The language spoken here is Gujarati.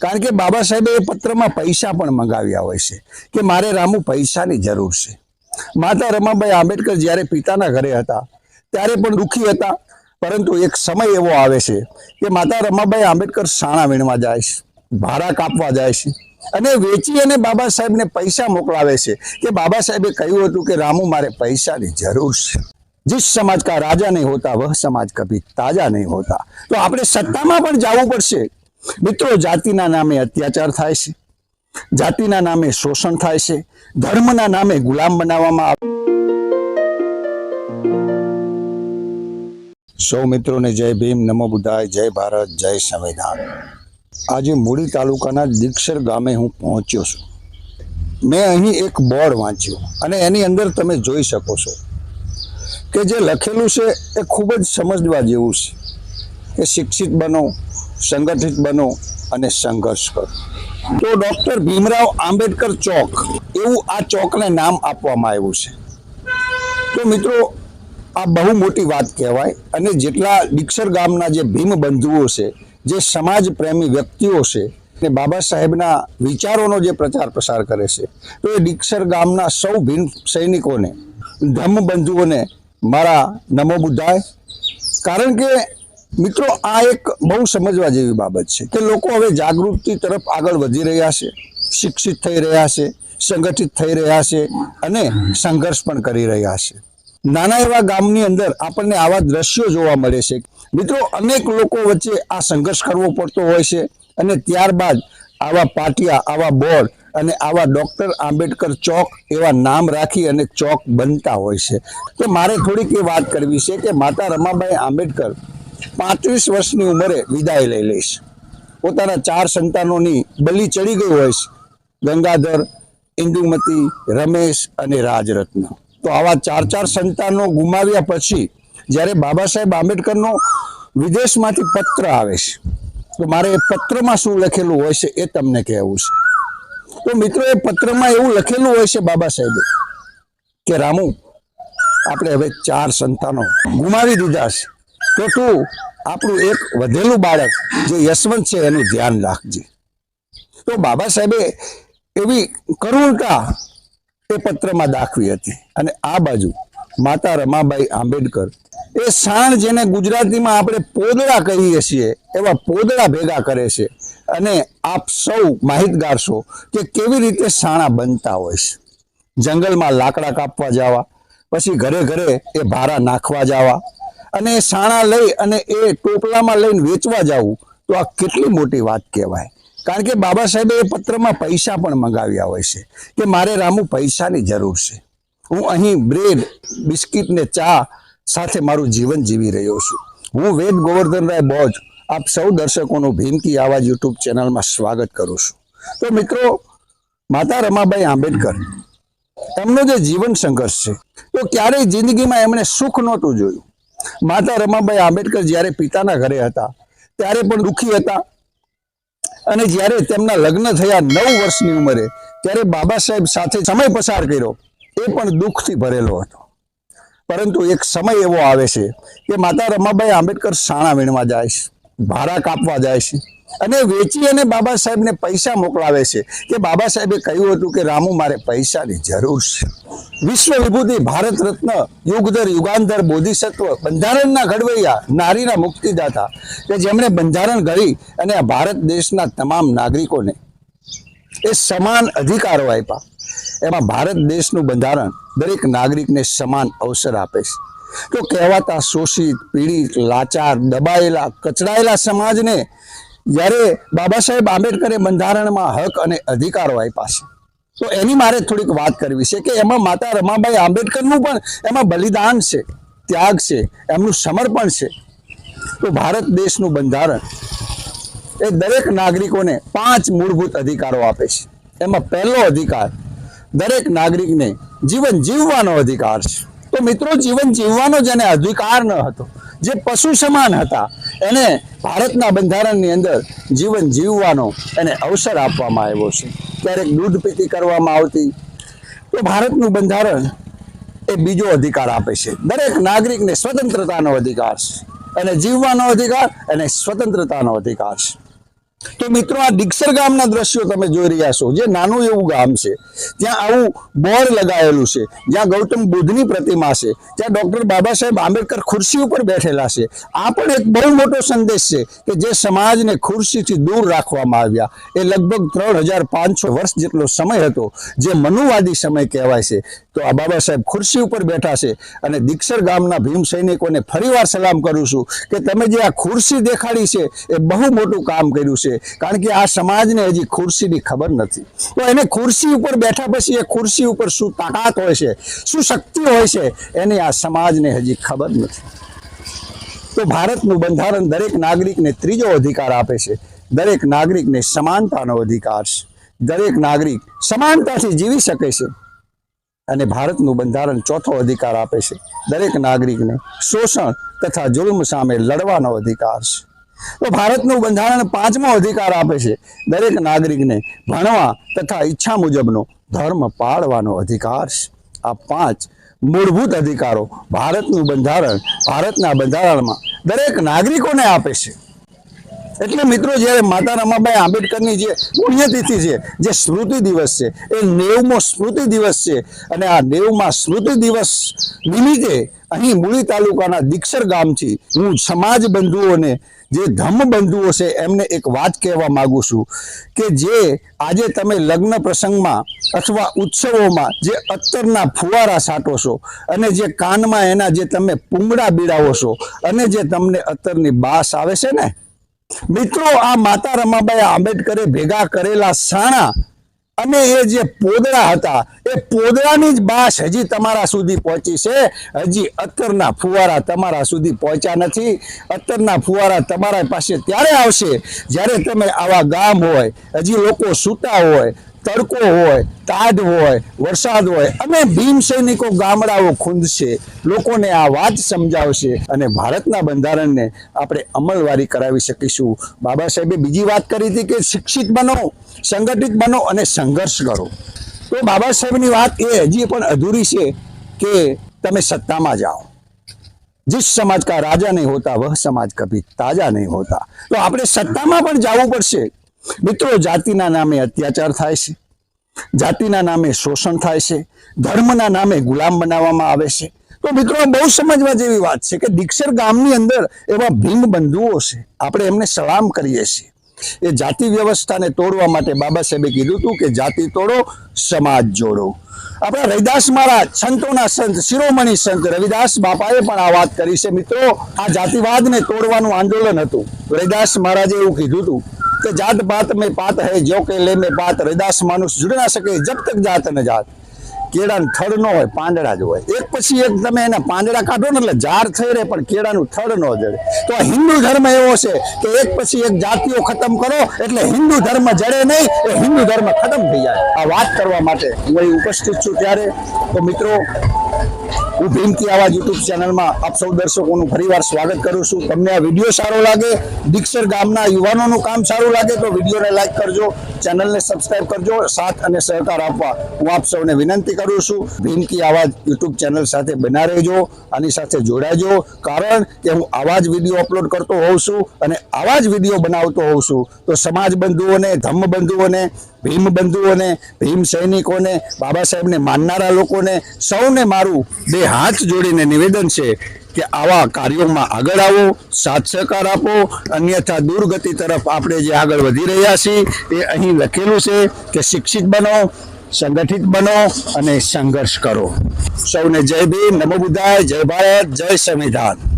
કારણ કે બાબા સાહેબે એ પત્રમાં પૈસા પણ મંગાવ્યા હોય છે કે મારે રામુ પૈસાની જરૂર છે. માતા રમાભાઈ આંબેડકર જ્યારે પિતાના ઘરે હતા, ત્યારે પણ દુઃખી હતા, પરંતુ એક સમય એવો આવે છે કે માતા રમાભાઈ આંબેડકર સાણા વીણવા જાય છે, ભાડા કાપવા જાય છે અને વેચી અને બાબા સાહેબને પૈસા મોકલાવે છે કે બાબા સાહેબે કહ્યું હતું કે રામુ મારે પૈસાની જરૂર છે. જીસ સમાજ કા રાજા નહીં હોતા, વહ સમાજ કભી તાજા નહીં હોતા. તો આપણે સત્તામાં પણ જવું પડશે મિત્રો, જાતિના નામે અત્યાચાર થાય છે. જાતિના નામે શોષણ થાય છે. ધર્મના નામે ગુલામ બનાવવામાં આવે સૌ મિત્રોને જય ભીમ, નમો બુધાય જય ભારત, જય સંવિધાન. આજે મૂળી તાલુકાના દીક્ષર ગામે હું પહોંચ્યો છું. મેં અહીં એક બોર્ડ વાંચ્યું અને એની અંદર તમે જોઈ શકો છો કે જે લખેલું છે એ ખૂબ જ સમજવા જેવું છે. કે શિક્ષિત બનો સંગઠિત બનો અને સંઘર્ષ કરો. તો ડૉક્ટર ભીમરાવ આંબેડકર ચોક, એવું આ ચોકને નામ આપવામાં આવ્યું છે. તો મિત્રો, આ બહુ મોટી વાત કહેવાય અને જેટલા દીક્ષર ગામના જે ભીમ બંધુઓ છે, જે સમાજ પ્રેમી વ્યક્તિઓ છે, ને બાબા સાહેબના વિચારોનો જે પ્રચાર પ્રસાર કરે છે, તો એ દીક્ષર ગામના સૌ ભીમ સૈનિકોને, ધમ્મ બંધુઓને મારા નમો બુદ્ધાય. કારણ કે મિત્રો, આ એક બહુ સમજવા જેવી બાબત છે કે લોકો હવે જાગૃતિ તરફ આગળ વધી રહ્યા છે, શિક્ષિત થઈ રહ્યા છે, સંગઠિત થઈ રહ્યા છે અને સંઘર્ષ પણ કરી રહ્યા છે. નાના એવા ગામની અંદર આપણને આવા દ્રશ્યો જોવા મળે છે. મિત્રો, અનેક લોકો વચ્ચે આ સંઘર્ષ કરવો પડતો હોય છે અને ત્યારબાદ આવા પાટિયા, આવા બોર્ડ અને આવા ડોક્ટર આંબેડકર ચોક એવા નામ રાખી અને ચોક બનતા હોય છે. તો મારે થોડીક એ વાત કરવી છે કે માતા રમાબાઈ આંબેડકર પાંત્રીસ વર્ષની ઉંમરે વિદાય લઈ લઈશ. પોતાના ચાર સંતાનોની બલી ચડી ગઈ હોઈશ ગંગાધર, ઇન્દુમતી, રમેશ અને રાજરત્ન. તો આવા ચાર ચાર સંતાનો ગુમાવ્યા પછી જ્યારે બાબા સાહેબ આંબેડકરનો વિદેશમાંથી પત્ર આવે છે, તો મારે એ પત્રમાં શું લખેલું હોય છે એ તમને કહેવું છે. તો મિત્રો, એ પત્રમાં એવું લખેલું હોય છે બાબા સાહેબે કે, રામુ, આપણે હવે ચાર સંતાનો ગુમાવી દીધા છે. તો તું આપણું એક વધેલું બાળક જે યશવંત છે એનું ધ્યાન રાખજે. તો બાબા સાહેબે એવી કરુણતા એ પત્રમાં દાખવી હતી અને આ બાજુ માતા રમાબાઈ આંબેડકર એ સાણ જેને ગુજરાતીમાં આપણે પોદળા કહીએ છીએ, એવા પોદળા ભેગા કરે છે અને આપ સૌ માહિતગાર છો કે કેવી રીતે સાણા બનતા હોય છે. જંગલમાં લાકડા કાપવા જવા, પછી ઘરે ઘરે એ ભારા નાખવા જવા અને સાણા લઈ અને એ ટોપલામાં લઈને વેચવા જવું તો આ કેટલી મોટી વાત કહેવાય. કારણ કે બાબા સાહેબે એ પત્રમાં પૈસા પણ મંગાવ્યા હોય છે કે મારે રામુ પૈસાની જરૂર છે. હું અહીં બ્રેડ, બિસ્કિટ ને ચા સાથે મારું જીવન જીવી રહ્યો છું. હું વેદ ગોવર્ધનરાય બોજ આપ સૌ દર્શકોનું ભીમકી આવાજ યુટ્યુબ ચેનલમાં સ્વાગત કરું છું. તો મિત્રો, માતા રમાબાઈ આંબેડકર, એમનો જે જીવન સંઘર્ષ છે, તો ક્યારેય જિંદગીમાં એમણે સુખ નહોતું જોયું. માતા રમાબાઈ આંબેડકર જ્યારે પિતાના ઘરે હતા, ત્યારે પણ દુઃખી હતા. અને જ્યારે તેમના લગ્ન થયા નવ વર્ષની ઉંમરે, ત્યારે બાબા સાહેબ સાથે સમય પસાર કર્યો, એ પણ દુઃખથી ભરેલો હતો. પરંતુ એક સમય એવો આવે છે કે માતા રમાબાઈ આંબેડકર સાણા વીણવા જાય છે, ભાડા કાપવા જાય છે અને વેચી અને બાબા સાહેબને પૈસા મોકલાવે છે. કે બાબા સાહેબે કહ્યું હતું કે, રામુ, મારે પૈસાની જરૂર છે. વિશ્વ વિભૂતિ, ભારત રત્ન, યુગધર, યુગાંધર, બોધિસત્વ, બંધારણના ઘડવૈયા, નારીના મુક્તિદાતા, કે જેમણે બંધારણ ઘડી અને ભારત દેશના તમામ નાગરિકોને એ સમાન અધિકારો આપ્યા. એમાં ભારત દેશનું બંધારણ દરેક નાગરિકને સમાન અવસર આપે છે. તો કહેવાતા શોષિત, પીડિત, લાચાર, દબાયેલા, કચડાયેલા સમાજને જ્યારે બાબા સાહેબ આંબેડકરે બંધારણમાં હક અને અધિકારો આપ્યા છે. તો એની મારે થોડીક વાત કરવી છે કે એમાં માતા રમાબાઈ આંબેડકરનું પણ એમાં બલિદાન છે, ત્યાગ છે, એમનું સમર્પણ છે. તો ભારત દેશનું બંધારણ એ દરેક નાગરિકોને પાંચ મૂળભૂત અધિકારો આપે છે. એમાં પહેલો અધિકાર દરેક નાગરિકને જીવન જીવવાનો અધિકાર છે. તો મિત્રો, જીવન જીવવાનો જેને અધિકાર ન હતો. જે પશુ સમાન હતા એને ભારતના બંધારણની અંદર જીવન જીવવાનો એને અવસર આપવામાં આવ્યો છે. ક્યારેક દૂધ પીતી કરવામાં આવતી, તો ભારતનું બંધારણ એ બીજો અધિકાર આપે છે. દરેક નાગરિકને સ્વતંત્રતાનો અધિકાર છે. અને જીવવાનો અધિકાર અને સ્વતંત્રતાનો અધિકાર છે. તો મિત્રો, આ દીક્ષર ગામના દ્રશ્યો તમે જોઈ રહ્યા છો, જે નાનું એવું ગામ છે. ત્યાં આવું બોર્ડ લગાવેલું છે, જ્યાં ગૌતમ બુદ્ધની પ્રતિમા છે. ત્યાં ડોક્ટર બાબા સાહેબ આંબેડકર ખુરશી ઉપર બેઠેલા છે. આ પણ એક બહુ મોટો સંદેશ છે કે જે સમાજને ખુરશીથી દૂર રાખવામાં આવ્યા. એ લગભગ ત્રણ હજાર પાંચસો વર્ષ જેટલો સમય હતો, જે મનુવાદી સમય કહેવાય છે. તો આ બાબા સાહેબ ખુરશી ઉપર બેઠા છે અને દીક્ષર ગામના ભીમ સૈનિકોને ફરીવાર સલામ કરું છું કે તમે જે આ ખુરશી દેખાડી છે, એ બહુ મોટું કામ કર્યું છે. કારણ કે આ સમાજને હજી ખુરશીની ખબર નથી. તો એને ખુરશી ઉપર બેઠા પછી એ ખુરશી ઉપર શું તાકાત હોય છે, શું શક્તિ હોય છે, એની આ સમાજને હજી ખબર નથી. તો ભારતનું બંધારણ દરેક નાગરિકને ત્રીજો અધિકાર આપે છે. દરેક નાગરિકને સમાનતાનો અધિકાર છે. દરેક નાગરિક સમાનતાથી જીવી શકે છે. અને ભારતનું બંધારણ ચોથો અધિકાર આપે છે. દરેક નાગરિકને શોષણ તથા જુલ્મ સામે લડવાનો અધિકાર છે. તો ભારતનું બંધારણ પાંચમો અધિકાર આપે છે દરેક નાગરિકને ભણવા તથા ઈચ્છા મુજબનો ધર્મ પાળવાનો અધિકાર આ પાંચ મૂળભૂત અધિકારો ભારતનું બંધારણ ભારતના બંધારણમાં દરેક નાગરિકોને આપે છે. એટલે મિત્રો, જ્યારે માતા રમાબાઈ આંબેડકરની જે પુણ્યતિથિ છે, જે સ્મૃતિ દિવસ છે, એ નેવમો સ્મૃતિ દિવસ છે, અને આ નેવમાં સ્મૃતિ દિવસ નિમિત્તે અહીં મૂળી તાલુકાના દીક્ષર ગામથી હું સમાજ બંધુઓને, જે ધમ બંધુઓ છે, એમને એક વાત કહેવા માગું છું કે જે આજે તમે લગ્ન પ્રસંગમાં અથવા ઉત્સવોમાં જે અત્તરના ફુવારા છાંટો છો, અને જે કાનમાં એના જે તમે પૂંગડા બીડાવો છો, અને જે તમને અત્તરની બાસ આવે છે ને મિત્રો, આ માતા રમાબાઈ આંબેડકરે ભેગા કરેલા સાણા અને એ જે પોદળા હતા, એ પોદળાની જ બાસ હજી તમારા સુધી પહોંચી છે. હજી અત્તરના ફુવારા તમારા સુધી પહોંચ્યા નથી. અત્તરના ફુવારા તમારા પાસે ત્યારે આવશે જ્યારે તમે આવા ગામ હોય, હજી લોકો સૂતા હોય તડકો હોય તાડ હોય વરસાદ હોય અને ભીમ સૈનિકો ગામડાઓ ખૂંદશે લોકોને આ વાત સમજાવશે અને ભારતના બંધારણને આપણે અમલવારી કરાવી શકીશું બાબા સાહેબે બીજી વાત કરી હતી કે શિક્ષિત બનો સંગઠિત બનો અને સંઘર્ષ કરો તો બાબા સાહેબની વાત એ હજી પણ અધૂરી છે કે તમે સત્તામાં જાઓ जिस समाज का राजा नहीं होता वह समाज कभी ताजा नहीं होता તો આપણે સત્તામાં પણ જવું પડશે મિત્રો, જાતિના નામે અત્યાચાર થાય છે. જાતિના નામે શોષણ થાય છે. ધર્મના નામે ગુલામ બનાવવામાં આવે છે. તો મિત્રો બહુ સમજવા જેવી વાત છે કે દીક્ષર ગામની અંદર એવા ભીમ બંધુઓ છે. આપણે એમને સલામ કરીએ છીએ. એ જાતિ વ્યવસ્થાને તોડવા માટે બાબા સાહેબે કીધું હતું કે જાતિ તોડો, સમાજ જોડો. આપણા રવિદાસ મહારાજ, સંતોના સંત, શિરોમણી સંત રવિદાસ બાપાએ પણ આ વાત કરી છે. મિત્રો, આ જાતિવાદને તોડવાનું આંદોલન હતું. રવિદાસ મહારાજે એવું કીધું હતું કે જાત પાત में पात है जो के ले में पात રવિદાસ માનુષ जुड़ ना શકે જબ તક જાત ન જાત કેળાનું થડ ન હોય પાંદડા જ હોય એક પછી એક તમે એના પાંદડા કાઢો ને એટલે ઝાડ થઈ રહે પણ કેળાનું થડ ન જડે તો આ હિન્દુ ધર્મ એવો છે કે એક પછી એક જાતિઓ ખતમ કરો એટલે હિન્દુ ધર્મ જડે નહીં એ હિન્દુ ધર્મ ખતમ થઈ જાય આ વાત કરવા માટે હું અહીં ઉપસ્થિત છું ત્યારે તો મિત્રો હું આવાજ યુટ્યુબ ચેનલમાં આપ સૌ દર્શકોનું ફરીવાર સ્વાગત કરું છું. તમને આ વીડિયો સારો લાગે, દીક્ષર ગામના યુવાનોનું કામ સારું લાગે તો વિડીયોને લાઈક કરજો, ચેનલને સબસ્ક્રાઈબ કરજો, સાથ અને સહકાર આપવા હું આપ સૌને વિનંતી કરું છું. ભીમથી આવાજ યુટ્યુબ ચેનલ સાથે બના રહેજો, આની સાથે જોડાજો, કારણ કે હું આવા જ વીડિયો અપલોડ કરતો હોઉં છું અને આવા જ વીડિયો બનાવતો હોઉં છું. તો સમાજ બંધુઓને ધમ્મ બંધુઓને ભીમ બંધુઓને ભીમ સૈનિકોને બાબા સાહેબને, માનનારા લોકોને સૌને મારું બે હાથ જોડીને નિવેદન છે કે આવા કાર્યોમાં આગળ આવો, સાથ સહકાર આપો, અન્યથા દુર્ગતિ તરફ આપણે જે આગળ વધી રહ્યા છીએ એ અહીં લખેલું છે કે શિક્ષિત બનો, સંગઠિત બનો અને સંઘર્ષ કરો. સૌને જય ભીમ, નમો બુદ્ધાય, જય ભારત, જય સંવિધાન.